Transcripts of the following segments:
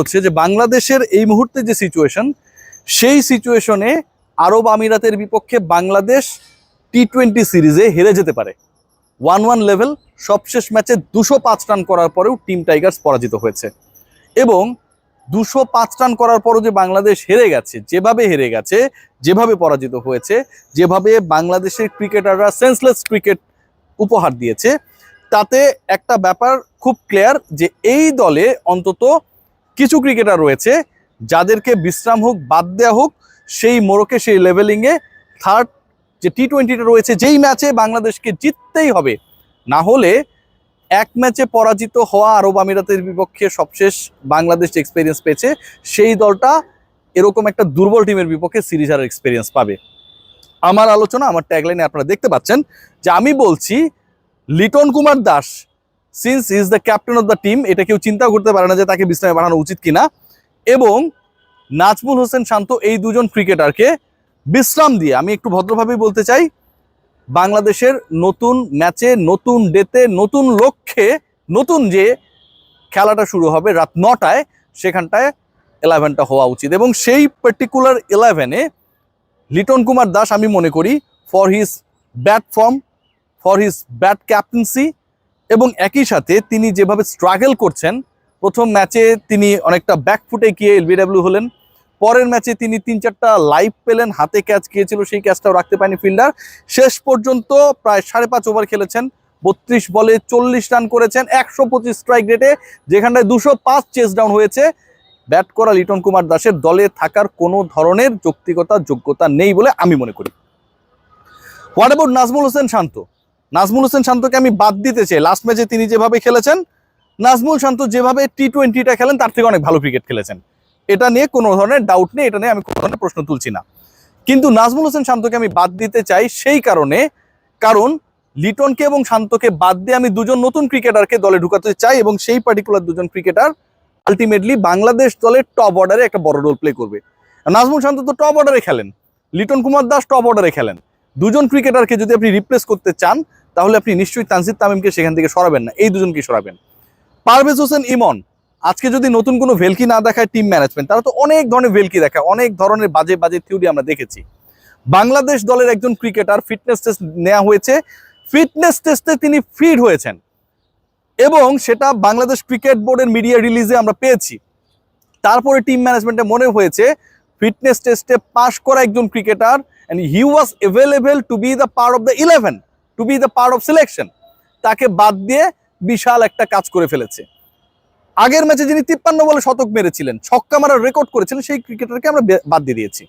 হচ্ছে যে বাংলাদেশের এই মুহূর্তে যে সিচুয়েশন সেই সিচুয়েশনে আরব আমিরাতের বিপক্ষে বাংলাদেশ টি টোয়েন্টি সিরিজে হেরে যেতে পারে। ওয়ান ওয়ান লেভেল সবশেষ ম্যাচে দুশো পাঁচ রান করার পরেও টিম টাইগার্স পরাজিত হয়েছে। এবং দুশো পাঁচ রান করার পরও যে বাংলাদেশ হেরে গেছে, যেভাবে হেরে গেছে, যেভাবে পরাজিত হয়েছে, যেভাবে বাংলাদেশের ক্রিকেটাররা সেন্সলেস ক্রিকেট উপহার দিয়েছে, তাতে একটা ব্যাপার খুব ক্লিয়ার যে এই দলে অন্তত কিছু ক্রিকেটার রয়েছে যাদেরকে বিশ্রাম হোক, বাদ দেওয়া হোক, সেই মোড়কে, সেই লেভেলিংয়ে থার্ড যে টি টোয়েন্টিটা রয়েছে, যেই ম্যাচে বাংলাদেশকে জিততেই হবে, না হলে এক ম্যাচে পরাজিত হওয়া আরব আমিরাতের বিপক্ষে সবশেষ বাংলাদেশ এক্সপিরিয়েন্স পেয়েছে, সেই দলটা এরকম একটা দুর্বল টিমের বিপক্ষে সিরিজ এক্সপিরিয়েন্স পাবে। আমার আলোচনা, আমার ট্যাগলাইনে আপনারা দেখতে পাচ্ছেন যে আমি বলছি Liton Kumar Das since is the captain of the team এটা কেউ চিন্তা করতে পারে না যে তাকে বিশ্রামে বানানো উচিত কিনা। এবং নাজমুল হোসেন শান্ত এই দুজন ক্রিকেটারকে বিশ্রাম দিয়ে, আমি একটু ভদ্রভাবেই বলতে চাই, বাংলাদেশের নতুন ম্যাচে, নতুন ডেতে, নতুন লক্ষ্যে, নতুন যে খেলাটা শুরু হবে রাত নটায়, সেখানটায় ইলেভেনটা হওয়া উচিত। এবং সেই পার্টিকুলার ইলেভেনে লিটন কুমার দাস, আমি মনে করি for his bat form for his bat captaincy এবং একই সাথে তিনি যেভাবে স্ট্রাগল করছেন, প্রথম ম্যাচে তিনি অনেকটা ব্যাকফুটে গিয়ে এলবিডাব্লিউ হলেন, পরের ম্যাচে তিনি তিন চারটা লাইভ পেলেন, হাতে ক্যাচ গিয়েছিল, সেই ক্যাচটাও রাখতে পারেনি ফিল্ডার শেষ পর্যন্ত প্রায় সাড়ে পাঁচ ওভার খেলেছেন, বত্রিশ বলে চল্লিশ রান করেছেন, একশো পঁচিশ স্ট্রাইক রেটে যেখানটায় দুশো পাঁচ চেস ডাউন হয়েছে। ব্যাট করা লিটন কুমার দাসের দলে থাকার কোনো ধরনের যৌক্তিকতা, যোগ্যতা নেই বলে আমি মনে করি। What about Najmul Hossain Shanto? Nazmul Hossain শান্তকে আমি বাদ দিতে চাই। লাস্ট ম্যাচে তিনি যেভাবে খেলেছেন, নাজমুল শান্ত যেভাবে টি টোয়েন্টিটা খেলেন, তার থেকে অনেক ভালো ক্রিকেট খেলেছেন। এটা নিয়ে কোনো ধরনের ডাউট নেই, এটা নিয়ে আমি কোনো ধরনের প্রশ্ন তুলছি না। কিন্তু নাজমুল হোসেন শান্তকে আমি বাদ দিতে চাই সেই কারণে, কারণ লিটনকে এবং শান্তকে বাদ দিয়ে আমি দুজন নতুন ক্রিকেটারকে দলে ঢুকাতে চাই এবং সেই পার্টিকুলার দুজন ক্রিকেটার আলটিমেটলি বাংলাদেশ দলের টপ অর্ডারে একটা বড় রোল প্লে করবে। নাজমুল শান্ত তো টপ অর্ডারে খেলেন, লিটন কুমার দাস টপ অর্ডারে খেলেন। দুজন ক্রিকেটারকে যদি আপনি রিপ্লেস করতে চান তাহলে আপনি নিশ্চয়ই তানজিদ তামিমকে সেখান থেকে সরাবেন না। এই দুজনকে সরাবেন। পারভেজ হোসেন, ইমন, আজকে যদি নতুন কোনো ভেলকি না দেখায় টিম ম্যানেজমেন্ট তারা তো অনেক ধরনের ভেলকি দেখায়, অনেক ধরনের বাজে বাজে থিওরি আমরা দেখেছি। বাংলাদেশ দলের একজন ক্রিকেটার ফিটনেস টেস্ট নেওয়া হয়েছে। ফিটনেস টেস্টে তিনি ফিট হয়েছেন। এবং সেটা বাংলাদেশ ক্রিকেট বোর্ডের মিডিয়া রিলিজে আমরা পেয়েছি। তারপরে টিম ম্যানেজমেন্টে মনে হয়েছে ফিটনেস টেস্টে পাশ করা একজন cricketer and he was available to be the part of the eleven to be the part of selection তাকে বাদ দিয়ে বিশাল একটা কাজ করে ফেলেছে। আগের ম্যাচে যিনি তিপ্পান্ন বলে শতক মেরেছিলেন, ছক্কা মারার রেকর্ড করেছিলেন, সেই ক্রিকেটারকে আমরা বাদ দিয়ে দিয়েছি।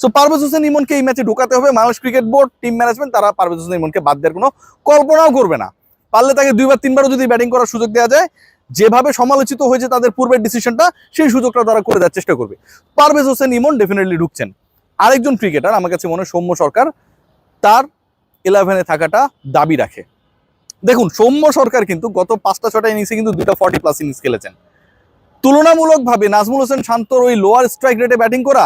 সো পারভেজ হোসেন ইমনকে এই ম্যাচে ঢোকাতে হবে। মানুষ ক্রিকেট বোর্ড টিম ম্যানেজমেন্ট তারা পারভেজ হোসেন ইমনকে বাদ দেওয়ার কোনো কল্পনাও করবে না। পারলে তাকে দুইবার, তিনবারও যদি ব্যাটিং করার সুযোগ দেওয়া যায়, যেভাবে সমালোচিত হয়েছে তাদের পূর্বের ডিসিশনটা সেই সুযোগটা তারা করে দেওয়ার চেষ্টা করবে। পারভেজ হোসেন ইমন ডেফিনেটলি ঢুকছেন। আরেকজন ক্রিকেটার আমার কাছে মনে হয় সৌম্য সরকার, তার ইলেভেনে থাকাটা দাবি রাখে। দেখুন, সৌম্য সরকার কিন্তু গত পাঁচটা, ছটা ইনিংসে কিন্তু দুইটা ফর্টি প্লাস ইনিংস খেলেছেন। তুলনামূলকভাবে নাজমুল হোসেন শান্তর ওই লোয়ার স্ট্রাইক রেটে ব্যাটিং করা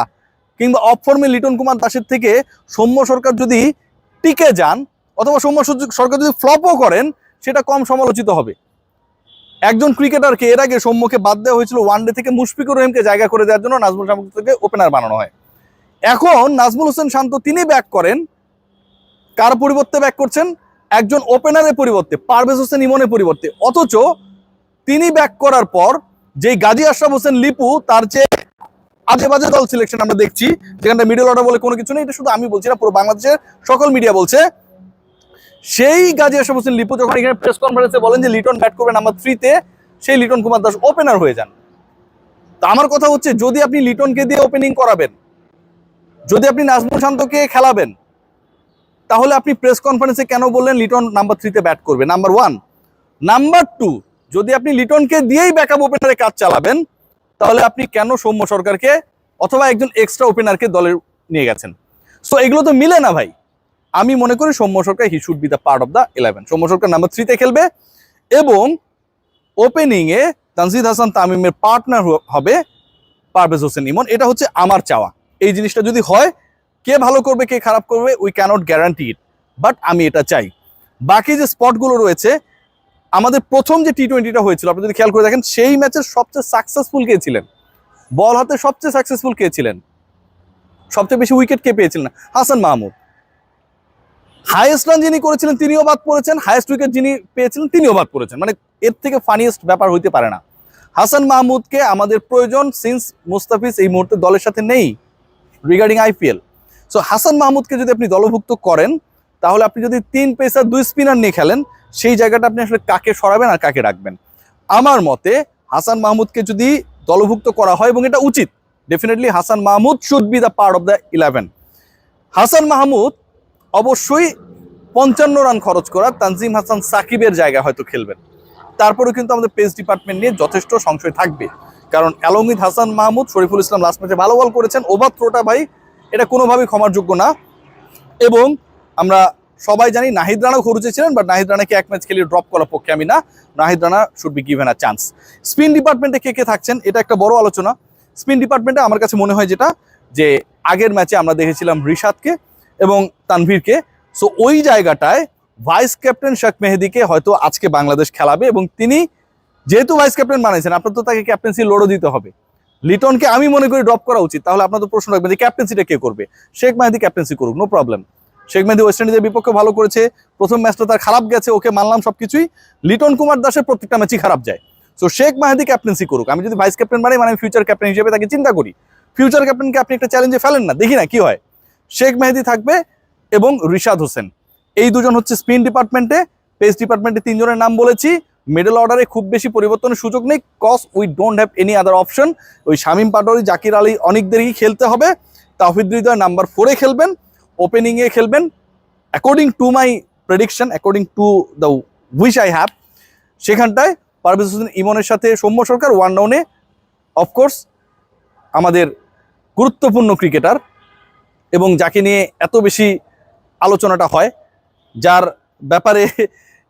কিংবা অফ ফর্মে লিটন কুমার দাসের থেকে সৌম্য সরকার যদি টিকে যান অথবা সৌম্য সরকার যদি ফ্লপও করেন, সেটা কম সমালোচিত হবে। একজন ক্রিকেটারকে এর আগে সৌম্যকে বাদ দেওয়া হয়েছিল ওয়ানডে থেকে মুশফিকুর রহিমকে জায়গা করে দেওয়ার জন্য নাজমুল থেকে ওপেনার বানানো হয়। এখন নাজমুল হোসেন শান্ত তিনি ব্যাক করেন কার পরিবর্তে ব্যাক করছেন? একজন ওপেনারের পরিবর্তে, পারভেজ হোসেন ইমনের পরিবর্তে। অথচ তিনি ব্যাক করার পর যেই গাজী আশরাফ হোসেন, লিপু, তার যে আজে বাজে দল সিলেকশন আমরা দেখছি, যেখানটা মিডল অর্ডার বলে কোনো কিছু নেই, এটা শুধু আমি বলছি না, পুরো বাংলাদেশের সকল মিডিয়া বলছে। সেই গাজী আশরাফ হোসেন, লিপু যখন এখানে প্রেস কনফারেন্সে বলেন যে লিটন ব্যাট করবে নাম্বার থ্রিতে সেই লিটন কুমার দাস ওপেনার হয়ে যান। তা আমার কথা হচ্ছে, যদি আপনি লিটনকে দিয়ে ওপেনিং করাবেন, যদি আপনি নাজমুল শান্তকে খেলাবেন তাহলে আপনি প্রেস কনফারেন্সে কেন বললেন লিটন নাম্বার থ্রিতে ব্যাট করবে? নাম্বার ওয়ান নাম্বার টু যদি আপনি লিটনকে দিয়েই ব্যাকআপ ওপেনারে কাজ চালাবেন, তাহলে আপনি কেন সৌম্য সরকারকে অথবা একজন এক্সট্রা ওপেনারকে দলে নিয়ে গেছেন? সো এগুলো তো মিলে না ভাই। আমি মনে করি Soumya Sarkar he should be the part of the eleven Soumya Sarkar number থ্রিতে খেলবে এবং ওপেনিংয়ে তানজিদ হাসান তামিমের পার্টনার হবে পারভেজ হোসেন ইমন। এটা হচ্ছে আমার চাওয়া। এই জিনিসটা যদি হয় কে ভালো করবে, কে খারাপ করবে we can't guarantee it but আমি এটা চাই। বাকি যে স্পটগুলো রয়েছে, আমাদের প্রথম যে টি টোয়েন্টিটা হয়েছিল, আপনি যদি খেয়াল করে দেখেন, সেই ম্যাচের সবচেয়ে সাকসেসফুল কে ছিলেন? বল হাতে সবচেয়ে সাকসেসফুল কে ছিলেন? সবচেয়ে বেশি উইকেট কে পেয়েছিলেন? হাসান মাহমুদ। হাইয়েস্ট রান যিনি করেছিলেন, তিনিও বাদ পড়েছেন। হাইয়েস্ট উইকেট যিনি পেয়েছিলেন, তিনিও বাদ পড়েছেন। মানে এর থেকে ফানিয়েস্ট ব্যাপার হইতে পারে না। হাসান মাহমুদকে আমাদের প্রয়োজন সিন্স মুস্তাফিজ এই মুহূর্তে দলের সাথে নেই রিগার্ডিং আইপিএল সো হাসান মাহমুদকে যদি আপনি দলভুক্ত করেন, তাহলে আপনি যদি তিন পেসার, দুই স্পিনার নিয়ে খেলেন, সেই জায়গাটা আপনি আসলে কাকে সরাবেন আর কাকে রাখবেন? আমার মতে হাসান মাহমুদকে যদি দলভুক্ত করা হয়, এবং এটা উচিত definitely Hasan Mahmud should be the part of the eleven Hasan Mahmud অবশ্যই পঞ্চান্ন রান খরচ করা তানজিম হাসান সাকিবের জায়গা হয়তো খেলবেন। তারপরেও কিন্তু আমাদের পেস ডিপার্টমেন্ট নিয়ে যথেষ্ট সংশয় থাকবে। কারণ অ্যালমিদ হাসান মাহমুদ শরীফুল ইসলাম লাস্ট ম্যাচে ভালো বল করেছেন, ওভার থ্রোটা ভাই এটা কোনোভাবেই ক্ষমার যোগ্য না। এবং আমরা সবাই জানি নাহিদ রানাও খরুচে ছিলেন বাট নাহিদ রানাকে এক ম্যাচ খেলিয়ে ড্রপ করার পক্ষে আমি না। Nahid Rana should be given a chance spin ডিপার্টমেন্টে কে কে থাকছেন, এটা একটা বড় আলোচনা। স্পিন ডিপার্টমেন্টে আমার কাছে মনে হয় যেটা, যে আগের ম্যাচে আমরা দেখেছিলাম রিশাদকে এবং তানভীরকে। সো ওই জায়গাটায় ভাইস ক্যাপ্টেন শেখ মেহেদিকে হয়তো আজকে বাংলাদেশ খেলাবে এবং তিনি যেহেতু ভাইস ক্যাপ্টেন বানাইছেন আপনার তো তাকে ক্যাপ্টেন্সি লড়ো দিতে হবে। লিটনকে আমি মনে করি ড্রপ করা উচিত। তাহলে আপনার তো প্রশ্ন রাখবেন যে ক্যাপ্টেন্সিটা কে করবে? শেখ মেহেদি ক্যাপ্টেন্সি করুক no problem Sheikh Mehedi West ইন্ডিজের বিপক্ষে ভালো করেছে। প্রথম ম্যাচটা তার খারাপ গেছে, ওকে মানলাম সবকিছুই। লিটন কুমার দাসের প্রত্যেকটা ম্যাচই খারাপ যায়। সো শেখ মাহাদি ক্যাপ্টেন্সি করুক। আমি যদি ভাইস ক্যাপ্টেন বানাই মানে আমি ফিউচার ক্যাপ্টেন হিসেবে তাকে চিন্তা করি। ফিউচার ক্যাপ্টেনকে আপনি একটা চ্যালেঞ্জে ফেলেন না, দেখি না কি হয়। শেখ মেহেদি থাকবে এবং রিশাদ হোসেন। এই দুজন হচ্ছে স্পিন ডিপার্টমেন্টে পেস ডিপার্টমেন্টে তিনজনের নাম বলেছি। মিডল অর্ডারে খুব বেশি পরিবর্তনের সুযোগ নেই cause we don't have any other option ওই শামীম পাটোয়ারি, জাকির আলী অনেকদেরই খেলতে হবে। তাহিদ হৃদয় নাম্বার ফোরে খেলবেন ওপেনিংয়ে খেলবেন according to my prediction according to the which I have সেখানটায় পারভেজ হোসেন ইমনের সাথে সৌম্য সরকার ওয়ান ডাউনে অফকোর্স আমাদের গুরুত্বপূর্ণ ক্রিকেটার এবং যাকে নিয়ে এত বেশি আলোচনাটা হয়, যার ব্যাপারে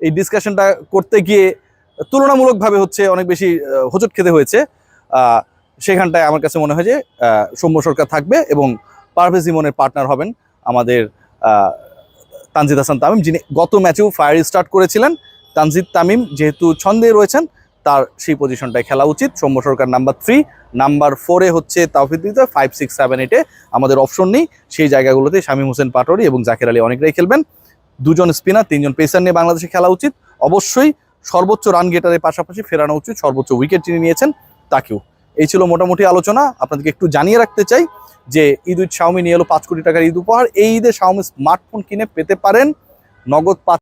এই ডিসকাশনটা করতে গিয়ে তুলনামূলকভাবে হচ্ছে অনেক বেশি হোঁচট খেতে হয়েছে। সেখানটায় আমার কাছে মনে হয় যে সৌম্য সরকার থাকবে এবং পারভেজ ইমনের পার্টনার হবেন আমাদের তানজিদ হাসান তামিম, যিনি গত ম্যাচেও ফায়ার স্টার্ট করেছিলেন। তানজিদ তামিম যেহেতু ছন্দে রয়েছেন, তার সেই পজিশনটায় খেলা উচিত। Soumya Sarkar number three number ফোরে হচ্ছে তাওফিদ হৃদয় ফাইভ সিক্স সেভেন এইটে আমাদের অপশন নেই। সেই জায়গাগুলোতে শামীম হোসেন পাটোয়ারি এবং জাকের আলী অনেকটাই খেলবেন। দুজন স্পিনার তিনজন পেসার নিয়ে বাংলাদেশে খেলা উচিত। অবশ্যই সর্বোচ্চ রান গেটারের পাশাপাশি ফেরানো উচিত, সর্বোচ্চ উইকেট যিনি নিয়েছেন তাকেও। এই ছিল মোটামুটি আলোচনা। আপনাদেরকে একটু জানিয়ে রাখতে চাই যে ঈদ উইথ শাওমি নিয়ে এলো পাঁচ কোটি টাকার ঈদ উপহার। এই ঈদে শাওমি স্মার্টফোন কিনে পেতে পারেন। নগদ পাঁচ